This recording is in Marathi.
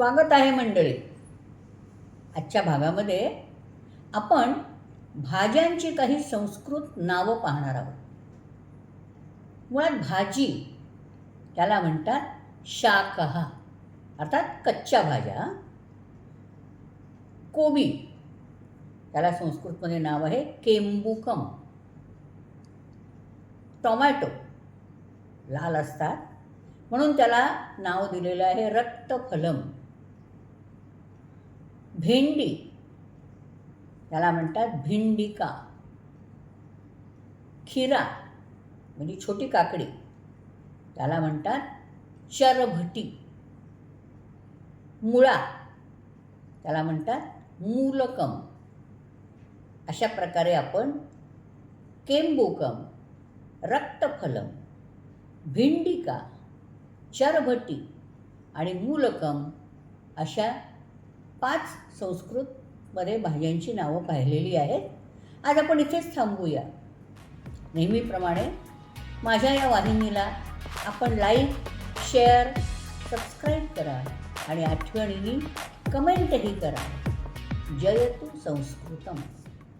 स्वागत आहे मंडळी. आजच्या भागामध्ये आपण भाज्यांची काही संस्कृत नावं पाहणार आहोत. मुळात भाजी त्याला म्हणतात शाकहा अर्थात कच्च्या भाज्या. कोबी त्याला संस्कृतमध्ये नाव आहे केंबुकम. टोमॅटो लाल असतात म्हणून त्याला नाव दिलेलं आहे रक्तफलम. भेंडी. त्याला म्हणतात भिंडिका. खिरा म्हणजे छोटी काकडी. त्याला म्हणतात चरभटी. मुळा त्याला म्हणतात मूलकम. अशा प्रकारे आपण केंबुकम रक्तफलम भिंडिका चरभटी आणि मूलकम अशा पाच संस्कृतमध्ये भाज्यांची नावं पाहिलेली आहेत. आज आपण इथेच थांबूया. नेहमीप्रमाणे माझ्या या वाहिनीला आपण लाईक शेअर सबस्क्राईब करा आणि आठवणीने कमेंटही करा. जयतु संस्कृतम.